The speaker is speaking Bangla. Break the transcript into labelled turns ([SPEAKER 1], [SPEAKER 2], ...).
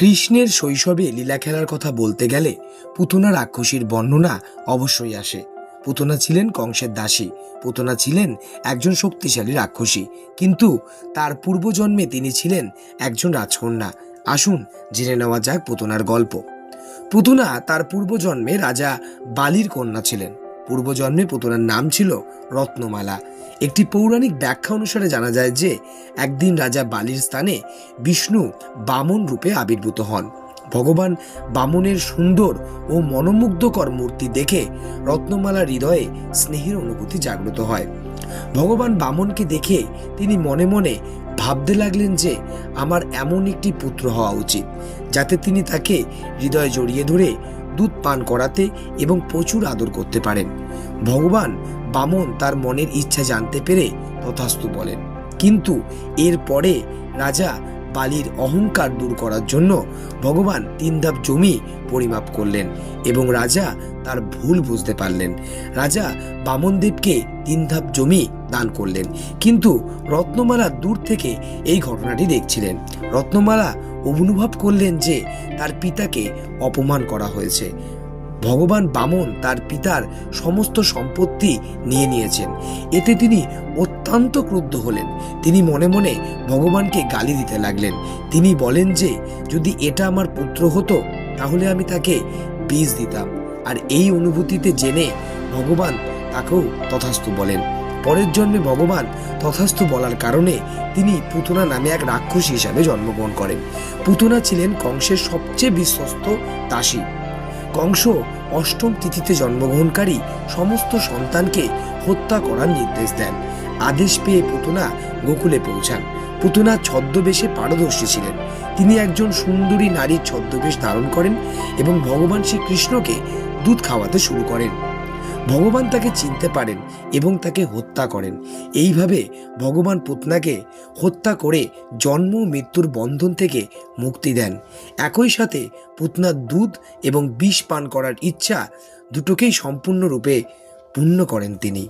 [SPEAKER 1] কৃষ্ণের শৈশবে লীলা খেলার কথা বলতে গেলে পুতনা রাক্ষসীর বর্ণনা অবশ্যই আসে। পুতনা ছিলেন কংসের দাসী। পুতনা ছিলেন একজন শক্তিশালী রাক্ষসী। কিন্তু তার পূর্বজন্মে তিনি ছিলেন একজন রাজকন্যা। আসুন জেনে নেওয়া যাক পুতনার গল্প। পুতনা তার পূর্বজন্মে রাজা বালির কন্যা ছিলেন। পূর্বজন্মে পুতনার নাম ছিল রত্নমালা। একটি পৌরাণিক ব্যাখ্যা অনুসারে জানা যায় যে, একদিন রাজা বালির স্থানে বিষ্ণু বামন রূপে আবির্ভূত হন। ভগবান বামনের সুন্দর ও মনোমুগ্ধকর মূর্তি দেখে রত্নমালা হৃদয়ে স্নেহের অনুভূতি জাগ্রত হয়। ভগবান বামনকে দেখে তিনি মনে মনে ভাবতে লাগলেন যে, আমার এমন একটি পুত্র হওয়া উচিত, যাতে তিনি তাকে হৃদয়ে জড়িয়ে ধরে দুধ পান করাতে এবং প্রচুর আদর করতে পারেন। ভগবান বামন তার মনের ইচ্ছা জানতে পেরে তথাস্তু বলেন। কিন্তু এরপরে রাজা বালির অহংকার দূর করার জন্য ভগবান তিন ধাপ জমি পরিমাপ করলেন এবং রাজা তার ভুল বুঝতে পারলেন। রাজা বামনদেবকে তিন ধাপ জমি দান করলেন। কিন্তু রত্নমালা দূর থেকে এই ঘটনাটি দেখছিলেন। রত্নমালা অনুভব করলেন যে তার পিতাকে অপমান করা হয়েছে। ভগবান বামন তার পিতার সমস্ত সম্পত্তি নিয়ে নিয়েছেন। এতে তিনি অত্যন্ত ক্রুদ্ধ হলেন। তিনি মনে মনে ভগবানকে গালি দিতে লাগলেন। তিনি বলেন যে, যদি এটা আমার পুত্র হতো, তাহলে আমি তাকে বীজ দিতাম। আর এই অনুভূতিতে জেনে ভগবান তাকেও তথাস্তু বলেন। পরের জন্মে ভগবান তথাস্তু বলার কারণে তিনি পুতনা নামে এক রাক্ষসী হিসাবে জন্মগ্রহণ করেন। পুতনা ছিলেন কংসের সবচেয়ে বিশ্বস্ত দাসী। কংস অষ্টম তিথিতে জন্মগ্রহণকারী সমস্ত সন্তানকে হত্যা করার নির্দেশ দেন। আদেশ পেয়ে পুতনা গোকুলে পৌঁছান। পুতনা ছদ্মবেশে পারদর্শী ছিলেন। তিনি একজন সুন্দরী নারীর ছদ্মবেশ ধারণ করেন এবং ভগবান শ্রীকৃষ্ণকে দুধ খাওয়াতে শুরু করেন। ভগবান তাকে চিনতে পারেন এবং তাকে হত্যা করেন। এইভাবে ভগবান পুতনাকে হত্যা করে জন্ম, মৃত্যুর বন্ধন থেকে মুক্তি দেন। একই সাথে পুতনার দুধ এবং বিষ পান করার ইচ্ছা দুটোকেই সম্পূর্ণরূপে পূর্ণ করেন তিনি।